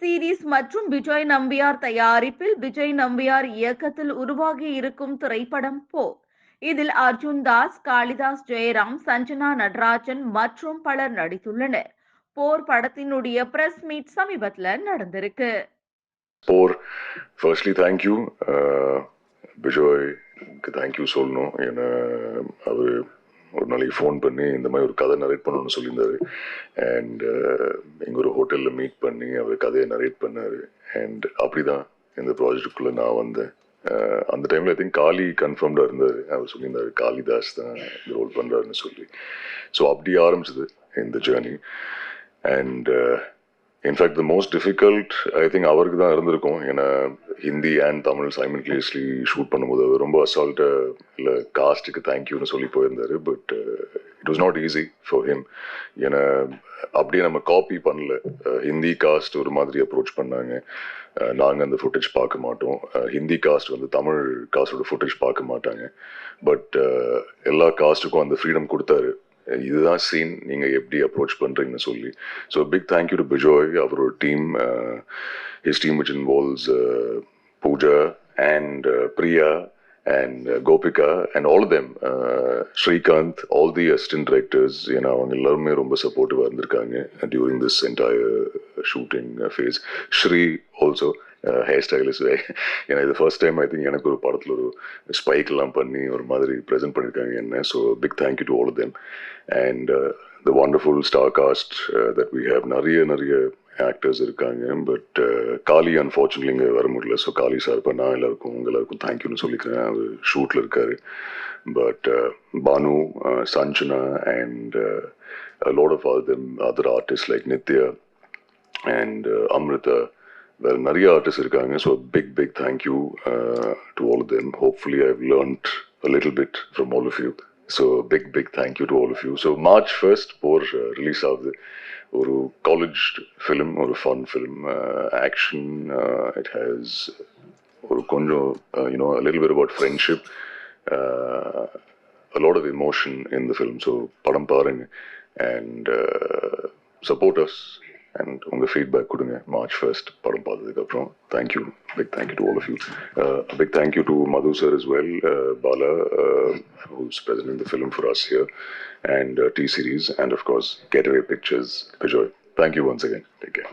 Series மற்றும் விஜய் நம்பியார் தயாரிப்பில் விஜய் நம்பியார் இயக்கத்தில் உருவாகி இருக்கும் திரைப்படம் போ. இதில் அர்ஜுன் தாஸ் காளிதாஸ் ஜெயராம் சஞ்சனா நடராஜன் மற்றும் பலர் நடித்துள்ளனர். போர் படத்தினுடைய பிரஸ் மீட் சமீபத்தில் நடந்திருக்கு. போர். Firstly thank you Vijay thank you சொல்லணும். ஏன்னா அவர் ஒரு நாளைக்கு ஃபோன் பண்ணி இந்த மாதிரி ஒரு கதை நரேட் பண்ணணும்னு சொல்லியிருந்தாரு. அண்ட் இங்கே uh, ஒரு ஹோட்டலில் மீட் பண்ணி அவர் கதையை நரேட் பண்ணார். அண்ட் அப்படி தான் இந்த ப்ராஜெக்டுக்குள்ளே நான் வந்தேன். Uh, அந்த டைமில் ஐ திங்க் காளி கன்ஃபார்ம்டாக இருந்தார். அவர் சொல்லியிருந்தாரு காளிதாஸ் தான் இந்த ரோல் பண்ணுறாருன்னு சொல்லி. ஸோ அப்படி ஆரம்பிச்சது இந்த journey and in fact the most difficult I think அவருக்கு தான் இருந்திருக்கும். ஏன்னா Hindi and Tamil simultaneously shoot பண்ணும்போது அவர் ரொம்ப அசால்ட்டாக இல்லை காஸ்ட்டுக்கு தேங்க்யூன்னு சொல்லி போயிருந்தாரு. But it was not easy for him ஏன்னா அப்படியே நம்ம காப்பி பண்ணல. Uh, ஹிந்தி காஸ்ட் ஒரு மாதிரி அப்ரோச் பண்ணாங்க. Uh, நாங்கள் அந்த ஃபுட்டேஜ் பார்க்க மாட்டோம். Uh, ஹிந்தி காஸ்ட் வந்து தமிழ் காஸ்டோட ஃபுட்டேஜ் பார்க்க மாட்டாங்க. பட் எல்லா காஸ்ட்டுக்கும் அந்த ஃப்ரீடம் கொடுத்தாரு. இதுதான் சீன் நீங்கள் எப்படி அப்ரோச் பண்ணுறீங்கன்னு சொல்லி. So big thank you to Bijoy அவரோட team his team which involves Pooja and Priya and Gopika and all them Srikanth all the assistant directors ஏன்னா அவங்க எல்லாருமே ரொம்ப சப்போர்ட்டிவாக இருந்திருக்காங்க during this entire shooting phase Sri also Uh, hair stylist ஏன்னா இது first time I think எனக்கு ஒரு படத்தில் ஒரு ஸ்பைக்லாம் பண்ணி ஒரு மாதிரி ப்ரெசென்ட் பண்ணியிருக்காங்க என்ன. So big thank you to all them and the wonderful star cast that we have நிறைய நிறைய ஆக்டர்ஸ் இருக்காங்க. பட் காளி அன்ஃபார்ச்சுனேட்லி இங்கே வர முடியல. ஸோ காளி சார் இப்போ நான் எல்லாருக்கும் எல்லாருக்கும் தேங்க்யூன்னு சொல்லிக்கிறேன். அவர் ஷூட்டில் இருக்காரு. But Banu Sanjana and lot of other other artist like Nithya and Amritha வேற நிறைய ஆர்டிஸ்ட் இருக்காங்க. So big big thank you to all them hopefully I learnt a little bit from all of you so big big thank you to all of you so March first for release ஆகுது ஒரு college film ஒரு fun film action it has ஒரு கொஞ்சம் you know little bit about friendship lot of emotion in the film so படம் பாருங்க and support us and உங்கள் feedback கொடுங்க March first படம் பார்த்ததுக்கப்புறம் thank you big thank you to all of you big thank you to Madhu sir is well Bala who's present in the film for us here and uh, T series and of course Getaway Pictures Bijoy. Thank you once again. Take care.